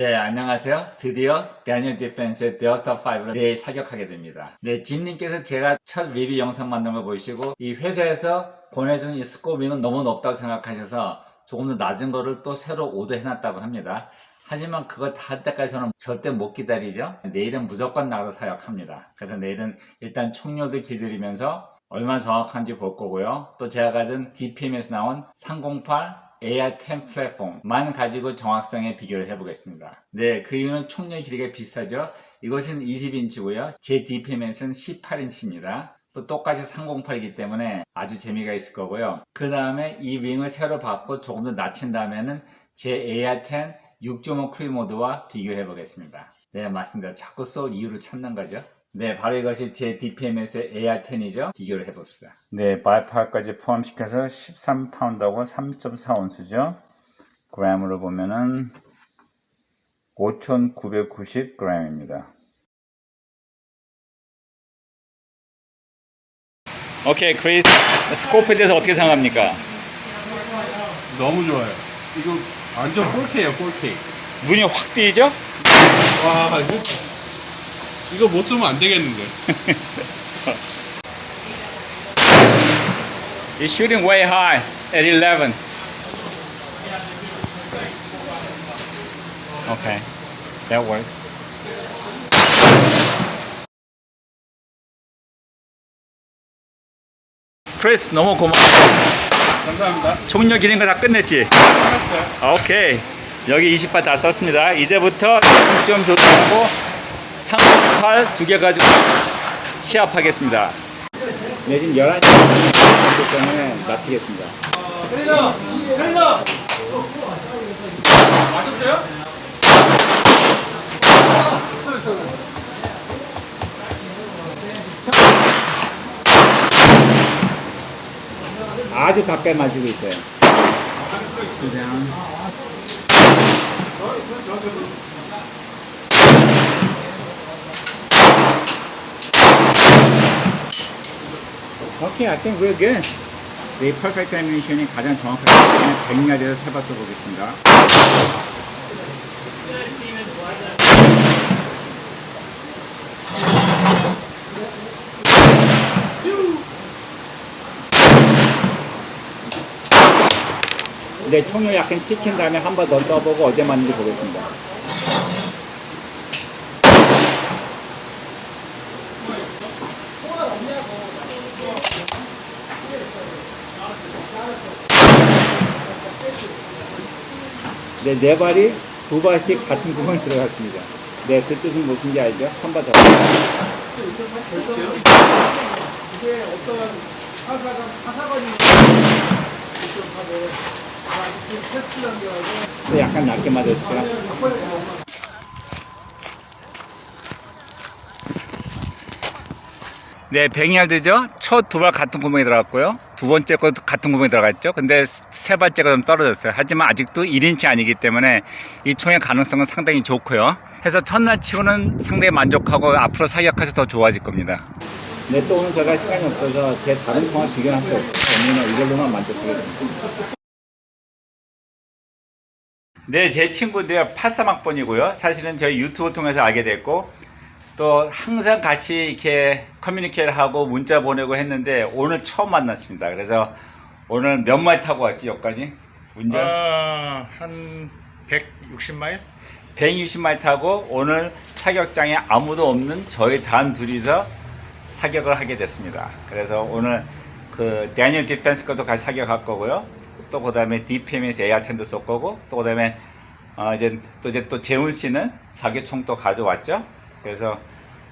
네, 안녕하세요. 드디어 대니얼 디펜스의 데어터 5를 내일 사격하게 됩니다. 네, 짐님께서 제가 첫 리뷰 영상 만든 걸 보시고 이 회사에서 보내준 이 스코빙은 너무 높다고 생각하셔서 조금 더 낮은 거를 또 새로 오더해놨다고 합니다. 하지만 그거 다할 때까지 저는 절대 못 기다리죠. 내일은 무조건 나가서 사격합니다. 그래서 내일은 일단 총료도 길들이면서 얼마나 정확한지 볼 거고요. 또 제가 가진 DPM에서 나온 308 AR10 플랫폼만 가지고 정확성에 비교를 해보겠습니다. 네, 그 이유는 총력 길이가 비슷하죠. 이것은 20인치고요. 제 DPM에서는 18인치입니다. 또 똑같이 308이기 때문에 아주 재미가 있을 거고요. 그 다음에 이 윙을 새로 받고 조금 더 낮춘 다음에는 제 AR10 6.5 크리 모드와 비교해 보겠습니다. 네, 맞습니다. 자꾸 쏠 이유를 찾는 거죠. 네, 바로 이것이 제 DPMS의 AR10이죠. 비교를 해봅시다. 네, 바이파까지 포함시켜서 13파운드하고 3.4온수죠. 그램으로 보면은 5,990g입니다. 오케이, 크리스. 스코프에 대해서 어떻게 생각합니까? 너무 좋아요. 이거 완전 4K예요, 4K. 눈이 확 띄죠? 와, 이거, 이거 못 쓰면 안 되겠는데. It's shooting way high at 11. Okay, that works. 크리스 너무 고마워. 감사합니다. 총력 기는 거 다 끝냈지? 끝났어요. 오케이. 여기 20발 다 썼습니다. 이제부터 0점 조절하고 3.8 두 개 가지고 시합하겠습니다. 네, 지금 11시 때문에 마치겠습니다. 맞았어요? 아주 가까이 맞추고 있어요. 오케 이, I think we're good. 이 퍼펙트 애니메이션이 가장 정확하기 때문에 100야드에서 세발 써보겠습니다. 네, 총을 약간 식힌 다음에 한 번 더 써보고 어디 맞는지 보겠습니다. 네, 네 발이 두 발씩 같은 구멍에 들어갔습니다. 네, 그 뜻은 무엇인지 알죠? 한번 더. 네, 약간 낮게 맞았죠? 네, 100야드죠? 첫 두 발 같은 구멍에 들어갔고요. 두 번째 것도 같은 구멍에 들어갔죠. 근데 세 발째가 좀 떨어졌어요. 하지만 아직도 1인치 아니기 때문에 이 총의 가능성은 상당히 좋고요. 해서 첫날 치고는 상당히 만족하고 앞으로 사격해서 더 좋아질 겁니다. 네, 또 오늘 제가 시간이 없어서 제 다른 총을 비교할 수 없기 때문에 이걸로만 만족하겠습니다. 네, 제 친구인데요. 83학번이고요. 사실은 저희 유튜브 통해서 알게 됐고, 또 항상 같이 이렇게 커뮤니케이를 하고 문자 보내고 했는데, 오늘 처음 만났습니다. 그래서 오늘 몇 마일 타고 왔지, 여기까지? 운전? 아, 한 160마일? 160마일 타고 오늘 사격장에 아무도 없는 저희 단 둘이서 사격을 하게 됐습니다. 그래서 오늘 그 데니얼 디펜스 것도 같이 사격할 거고요. 또 그다음에 DPM에서 AR10도 쏠 거고 또 그다음에 어 이제 또 이제 또 재훈 씨는 총또 가져왔죠. 그래서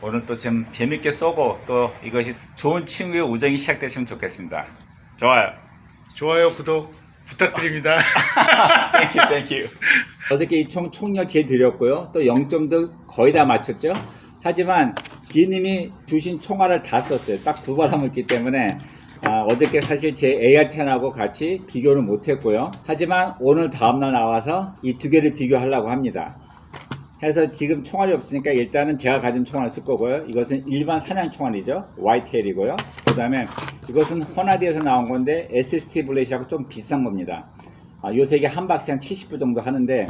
오늘 또 좀 재밌게 쏘고 또 이것이 좋은 친구의 우정이 시작됐으면 좋겠습니다. 좋아요. 좋아요, 구독 부탁드립니다. 땡큐 땡큐 어저께 이총 총력 개 드렸고요 또 0점도 거의 다 맞췄죠 하지만 지님이 주신 총알을 다 썼어요 딱 두 발 남았기 때문에 아, 어저께 사실 제 AR10하고 같이 비교를 못했고요 하지만 오늘 다음날 나와서 이 두 개를 비교하려고 합니다 해서 지금 총알이 없으니까 일단은 제가 가진 총알을 쓸 거고요. 이것은 일반 사냥 총알이죠. YTL이고요. 그 다음에 이것은 호나디에서 나온 건데 SST 블레이시하고 좀 비싼 겁니다. 아, 요새 이게 한 박스에 한 70불 정도 하는데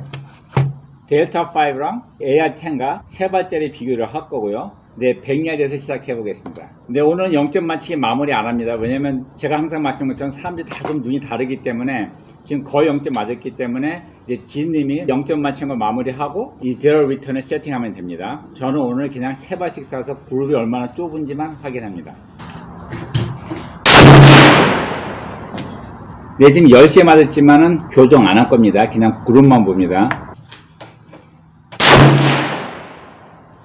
델타 5랑 AR10과 세 발짜리 비교를 할 거고요. 네, 백야드에서 시작해 보겠습니다. 네, 오늘은 0점 맞히기 마무리 안 합니다. 왜냐면 제가 항상 말씀드린 것처럼 사람들이 다 좀 눈이 다르기 때문에 지금 거의 0점 맞았기 때문에 이제 진님이 0점 맞힌 걸 마무리하고 이 제로 리턴을 세팅하면 됩니다. 저는 오늘 그냥 세 발씩 쏴서 그룹이 얼마나 좁은지만 확인합니다. 네, 지금 10시에 맞았지만은 교정 안 할 겁니다. 그냥 그룹만 봅니다.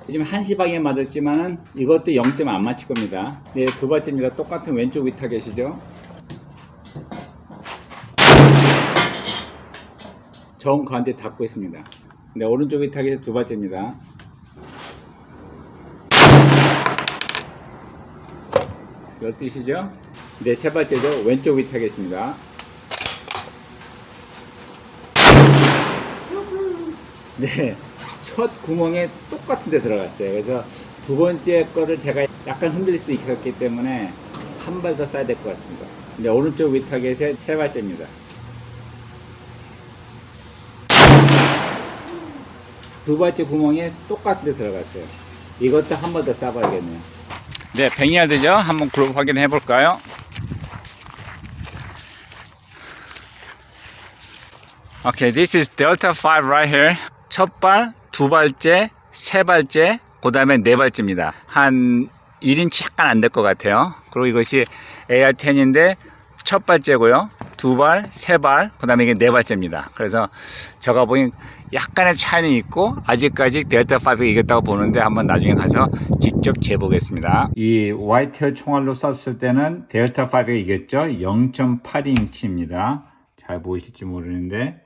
지금 1시 방에 맞았지만은 이것도 0점 안 맞힐 겁니다. 네, 두 번째입니다. 똑같은 왼쪽 위타 계시죠? 정 가운데 닫고 있습니다. 네, 오른쪽 위타겟이 두 번째입니다. 열뜻이죠? 네, 세 번째죠. 왼쪽 위타겟입니다. 네, 첫 구멍에 똑같은 데 들어갔어요. 그래서 두 번째 거를 제가 약간 흔들릴 수 있었기 때문에 한 발더 써야 될 것 같습니다. 네, 오른쪽 위타겟의 세 발째입니다. 두 번째 구멍에 똑같은 데 들어갔어요. 이것도 한 번더 쏴봐야겠네요. 네, 뱅이야드죠? 한번 그룹 확인해 볼까요? Okay, this is Delta 5 right here. 첫 발, 두 발째, 세 발째, 그 다음에 네 발째입니다. 한 1인치 약간 안 될 것 같아요. 그리고 이것이 AR10인데 첫 발째고요. 두 발, 세 발, 그 다음에 이게 네 발째입니다. 그래서 제가 보기엔 약간의 차이는 있고 아직까지 델타 5가 이겼다고 보는데 한번 나중에 가서 직접 재보겠습니다. 이 화이트 총알로 쐈을 때는 델타 5가 이겼죠. 0.8인치입니다. 잘 보이실지 모르는데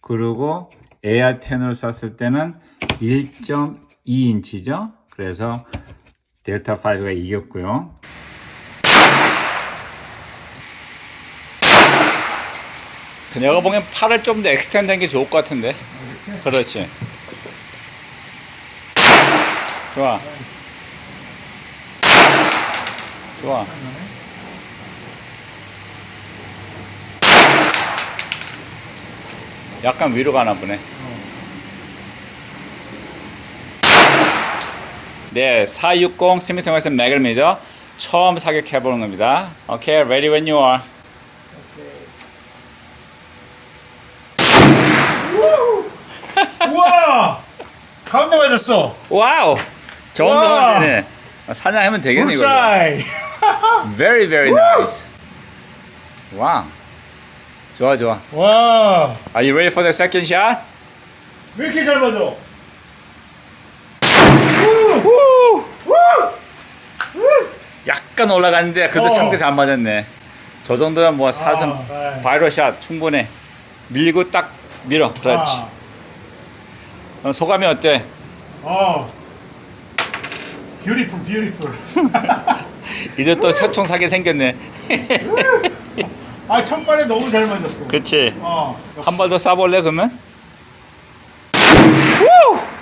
그리고 AR10으로 쐈을 때는 1.2인치죠. 그래서 델타 5가 이겼고요. 내가 보기엔 팔을 좀 더 엑스텐드 한게 좋을 것 같은데. 그렇지. 좋아. 좋아. 약간 위로 가나 보네. 네, 460 스미트 웨슨 매그럼이죠. 처음 사격해 보는 겁니다. 오케이, ready when you are. 우와! 가운데 맞았어. 와우! 좋은 와! 거 되네. 사냥하면 되겠네 이거. 불사이. Very very nice. 와. 좋아 좋아. 와! Are you ready for the second shot? 왜 이렇게 잘 맞아? 약간 올라갔는데 그래도 어. 상대 잘 맞았네. 저 정도면 뭐 사슴 아, 네. 바이럴 샷 충분해. 밀고 딱 밀어. 그렇지. 아, 어, 소감이 어때? 어. 뷰티풀, 뷰티풀. 이제 또 새총 사게 생겼네. 아, 첫 발에 너무 잘 맞았어. 그치. 어. 한 번 더 쏴볼래 그러면?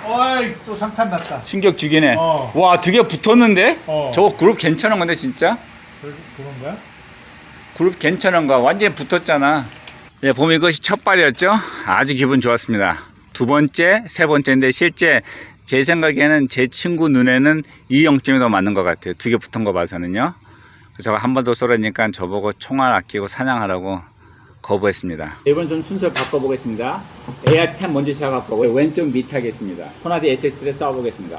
어이, 또 상탄 났다. 충격 죽이네. 어. 와, 두 개 붙었는데? 어. 저거 그룹 괜찮은 건데, 진짜? 그, 그런 거야? 그룹 괜찮은 거야. 완전히 붙었잖아. 네, 보면 이것이 첫 발이었죠? 아주 기분 좋았습니다. 두 번째, 세 번째인데, 실제 제 생각에는 제 친구 눈에는 이 0점이 더 맞는 것 같아요. 두 개 붙은 거 봐서는요. 그래서 한 번 더 쏘라니까 저보고 총알 아끼고 사냥하라고 거부했습니다. 이번 좀 순서 바꿔보겠습니다. AR10 먼저 시작할 거고 왼쪽 밑 하겠습니다. 호나디 SS를 쏴보겠습니다.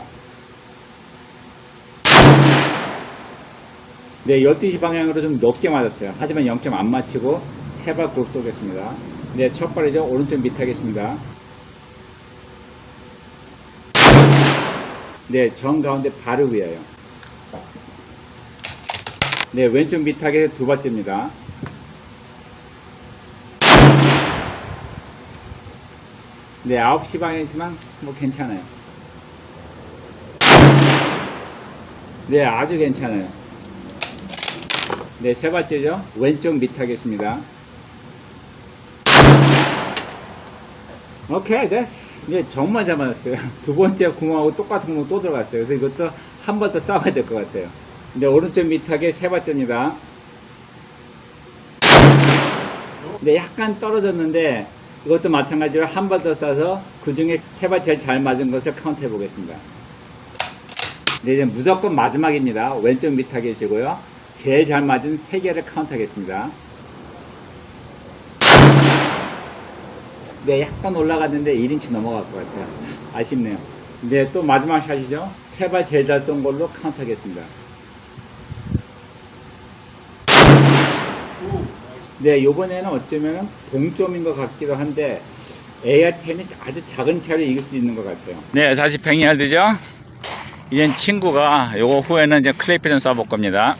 네, 12시 방향으로 좀 높게 맞았어요. 하지만 0점 안 맞히고 세발 그룹 쏘겠습니다. 네, 첫 발이죠. 오른쪽 밑 하겠습니다. 네, 정 가운데 바로 위에요. 네, 왼쪽 밑 타겟 두 번째입니다. 네, 9시 방이지만 뭐 괜찮아요. 네, 아주 괜찮아요. 네, 세 번째죠. 왼쪽 밑 하겠습니다. 오케이, 됐어. 네, 정말 잘 맞았어요. 두 번째 구멍하고 똑같은 구멍 또 들어갔어요. 그래서 이것도 한 번 더 싸워야 될 것 같아요. 네, 오른쪽 밑하게 세 번째입니다. 네, 약간 떨어졌는데 이것도 마찬가지로 한 번 더 싸서 그그 중에 세 발 제일 잘 맞은 것을 카운트 해보겠습니다. 네, 이제 무조건 마지막입니다. 왼쪽 밑에 계시고요. 제일 잘 맞은 세 개를 카운트 하겠습니다. 네, 약간 올라갔는데 1인치 넘어갈 것 같아요. 아쉽네요. 네, 또 마지막 샷이죠. 세 발 제일 잘 쏜 걸로 카운트 하겠습니다. 네, 요번에는 어쩌면 동점인 것 같기도 한데 AR10이 아주 작은 차로 이길 수 있는 것 같아요. 네, 다시 뱅이할드죠. 이젠 친구가 요거 후에는 이제 클레이피 좀 쏴볼 겁니다.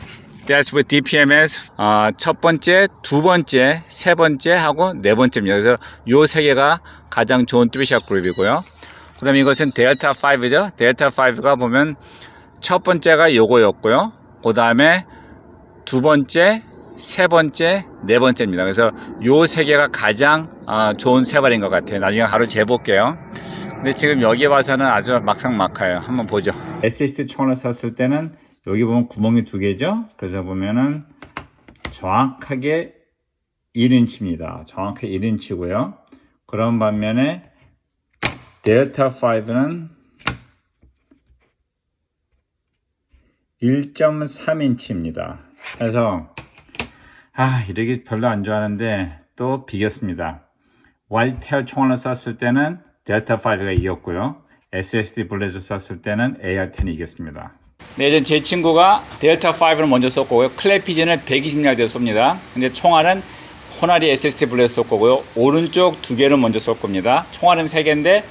That's DPMS 어, 첫 번째, 두 번째, 세 번째 하고 네 번째입니다. 그래서 요 세 개가 가장 좋은 뚜비샷 그룹이고요. 그 다음 이것은 델타 5죠. 델타 5가 보면 첫 번째가 요거였고요. 그 다음에 두 번째, 세 번째, 네 번째입니다. 그래서 요 세 개가 가장 아, 좋은 세 발인 것 같아요. 나중에 하루 재볼게요. 근데 지금 여기 와서는 아주 막상 막하예요. 한번 보죠. SSD 총을 샀을 때는 여기 보면 구멍이 두 개죠. 그래서 보면은 정확하게 1인치입니다. 정확하게 1인치고요. 그런 반면에 델타 5는 1.3인치입니다. 그래서 아 이렇게 별로 안 좋아하는데 또 비겼습니다. 와이테일 총알을 쐈을 때는 델타 5가 이겼고요. SSD 블레즈 쐈을 때는 AR10이 이겼습니다. 네, 이제 제 친구가 델타 5를 먼저 쏘고요. 클래피진을 120야드 쏩니다. 근데 총알은 호나리 SSD 블레즈 쏠 거고요. 오른쪽 두 개를 먼저 쏠 겁니다. 총알은 세 개인데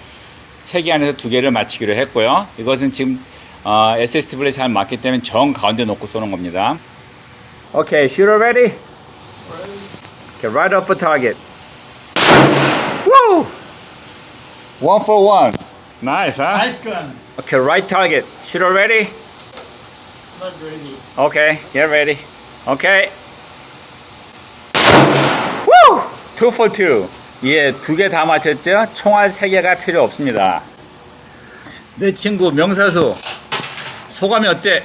세 개 안에서 두 개를 맞히기로 했고요. 이것은 지금 어, SSD 블레즈 잘 맞기 때문에 정 가운데 놓고 쏘는 겁니다. Okay, shooter ready? Okay, right up a target. Woo! One for one. Nice, huh? 나이스 건. Okay, right target. Shooter ready? Not ready. Okay, get ready. Okay. Woo! Two for two. 예, 두 개 다 맞췄죠? 총알 세 개가 필요 없습니다. 내 친구 명사수 소감이 어때?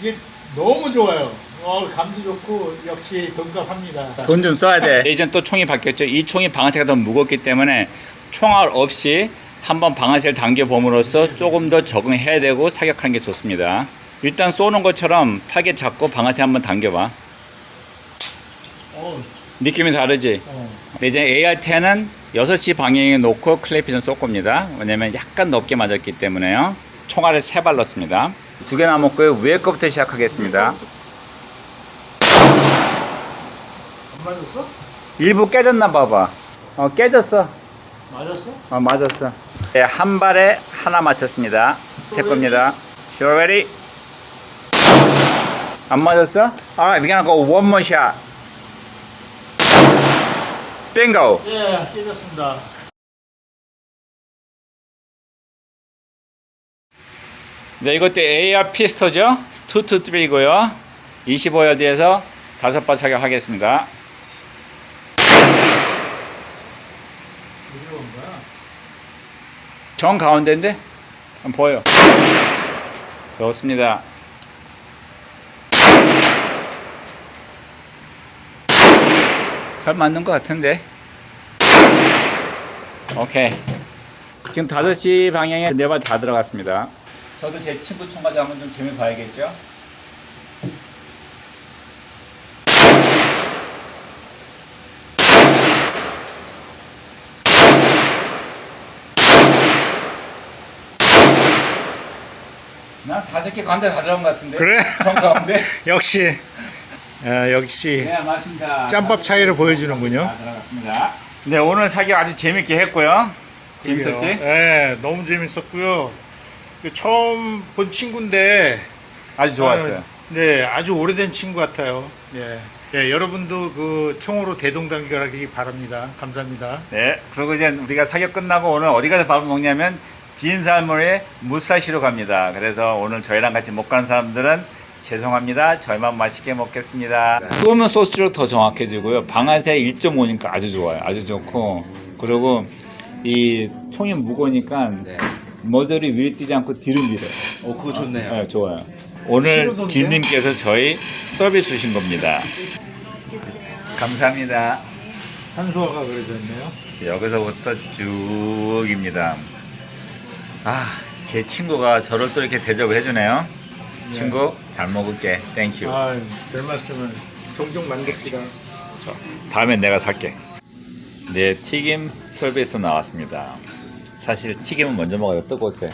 이게 너무 좋아요. 어, 감도 좋고 역시 동감합니다. 돈 좀 써야 돼. 이젠 또 총이 바뀌었죠. 이 총이 방아쇠가 더 무겁기 때문에 총알 없이 한번 방아쇠를 당겨 봄으로써 조금 더 적응해야 되고 사격하는 게 좋습니다. 일단 쏘는 것처럼 타겟 잡고 방아쇠 한번 당겨봐. 어, 느낌이 다르지? 어. 이제 AR-10은 6시 방향에 놓고 클래피전 쏠 겁니다. 왜냐면 약간 높게 맞았기 때문에요. 총알을 세발 넣습니다. 두 개 남았고요. 위에 거부터 시작하겠습니다. 안 맞았어? 일부 깨졌나 봐봐. 어, 깨졌어. 맞았어? 어, 맞았어. 네, 한 발에 하나 맞췄습니다. 제 겁니다. Sure ready? 안 맞았어? Alright, we're gonna go one more shot. Bingo! 예, 깨졌습니다. 네, 이것도 AR 피스토죠? 223고요. 25여디에서 다섯 발 착용하겠습니다. 정 가운데인데? 보여. 좋습니다. 잘 맞는 것 같은데. 오케이. 지금 5시 방향에 네발 다 들어갔습니다. 저도 제 친구 총가지 한번 좀 재미 봐야겠죠? 나 다섯 개다 들어간 것 같은데. 그래? 정 가운데. 역시 아, 역시 네, 맞습니다. 짬밥 차이를 보여주는군요. 다 들어갔습니다. 네, 오늘 사격 아주 재밌게 했고요. 재밌었지? 네, 너무 재밌었고요. 그 처음 본 친구인데 아주 좋았어요. 아, 네, 아주 오래된 친구 같아요. 예. 예, 여러분도 그 총으로 대동단결하기 바랍니다. 감사합니다. 네, 그리고 이제 우리가 사격 끝나고 오늘 어디 가서 밥을 먹냐면 진살모에 무사시로 갑니다. 그래서 오늘 저희랑 같이 못 가는 사람들은 죄송합니다. 저희만 맛있게 먹겠습니다. 쏘면 쏠수록 더 정확해지고요. 방아쇠 1.5니까 아주 좋아요. 아주 좋고 그리고 이 총이 무거우니까 머저리 위로 뛰지 않고 뒤로 밀어요. 어 그거 좋네요. 네, 좋아요. 오늘? 진님께서 저희 서비스 주신 겁니다. 감사합니다. 한수화가 그려져 있네요. 여기서부터 쭉입니다. 아, 제 친구가 저를 또 이렇게 대접해 주네요. 친구, 잘 먹을게. 땡큐. 아, 별 말씀을 종종 만듭시다. 다음엔 내가 살게. 네, 튀김 서비스 나왔습니다. 사실 튀김은 먼저 먹어야 뜨거울 때.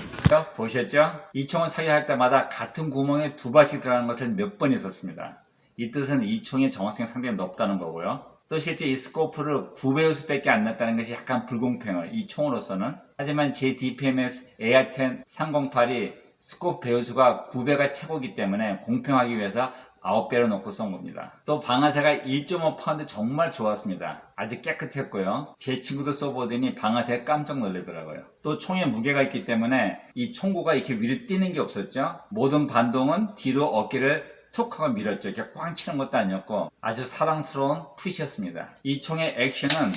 보셨죠? 이 총을 사격할 때마다 같은 구멍에 두 발씩 들어가는 것을 몇 번 있었습니다. 이 뜻은 이 총의 정확성이 상당히 높다는 거고요. 또 실제 이 스코프를 9배우수밖에 안 났다는 것이 약간 불공평해요. 이 총으로서는. 하지만 제 DPMS AR-10 308이 스코프 배우수가 9배가 최고이기 때문에 공평하기 위해서 9배로 놓고 쏜 겁니다. 또 방아쇠가 1.5파운드 정말 좋았습니다. 아주 깨끗했고요. 제 친구도 쏘보더니 방아쇠 깜짝 놀라더라고요. 또 총에 무게가 있기 때문에 이 총구가 이렇게 위로 뛰는 게 없었죠. 모든 반동은 뒤로 어깨를 툭 하고 밀었죠. 이렇게 꽝 치는 것도 아니었고 아주 사랑스러운 푸시였습니다. 이 총의 액션은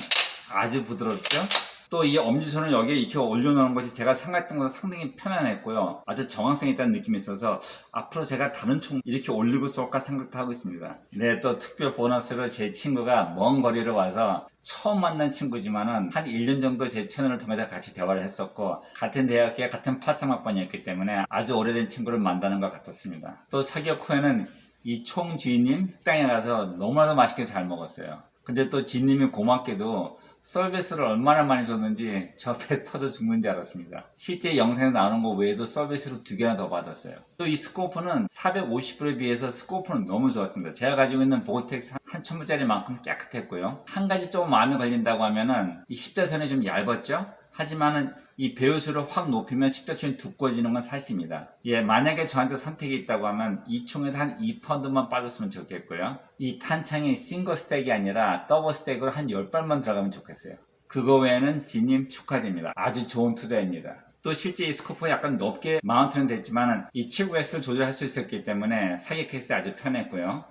아주 부드럽죠. 또 이 엄지손을 여기에 이렇게 올려놓는 것이 제가 생각했던 것보다 상당히 편안했고요. 아주 정확성이 있다는 느낌이 있어서 앞으로 제가 다른 총 이렇게 올리고 쏠까 생각도 하고 있습니다. 네, 또 특별 보너스로 제 친구가 먼 거리로 와서 처음 만난 친구지만은 한 1년 정도 제 채널을 통해서 같이 대화를 했었고 같은 대학교 같은 83학번이었기 때문에 아주 오래된 친구를 만나는 것 같았습니다. 또 사격 후에는 이 총 주인님 식당에 가서 너무나도 맛있게 잘 먹었어요. 근데 또 지님이 고맙게도 서비스를 얼마나 많이 줬는지 저 배 터져 죽는지 알았습니다. 실제 영상에 나오는 거 외에도 서비스를 두 개나 더 받았어요. 또 이 스코프는 450불에 비해서 스코프는 너무 좋았습니다. 제가 가지고 있는 보텍스 한 천불짜리만큼 깨끗했고요. 한 가지 조금 마음에 걸린다고 하면은 이 10대선이 좀 얇았죠? 하지만은 이 배우수를 확 높이면 10대선이 두꺼워지는 건 사실입니다. 예, 만약에 저한테 선택이 있다고 하면 이 총에서 한 2파운드만 빠졌으면 좋겠고요. 이 탄창이 싱글 스택이 아니라 더블 스택으로 한 10발만 들어가면 좋겠어요. 그거 외에는 지님 축하드립니다. 아주 좋은 투자입니다. 또 실제 이 스코프가 약간 높게 마운트는 됐지만 이칩 웨스를 조절할 수 있었기 때문에 사격했을 때 아주 편했고요.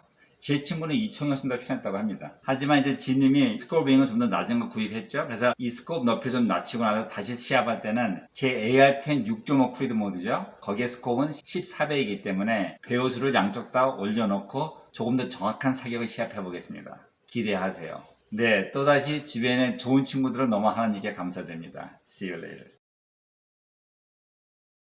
제 친구는 이 총이었으면 더 편했다고 합니다. 하지만 이제 지님이 스코프윙을 좀 더 낮은 거 구입했죠. 그래서 이 스코프 높이 좀 낮추고 나서 다시 시합할 때는 제 AR-10 6.5 프리드 모드죠. 거기에 스코프는 14배이기 때문에 배우수를 양쪽 다 올려놓고 조금 더 정확한 사격을 시합해 보겠습니다. 기대하세요. 네, 또다시 주변에 좋은 친구들을 너무 하나님께 감사드립니다. See you later.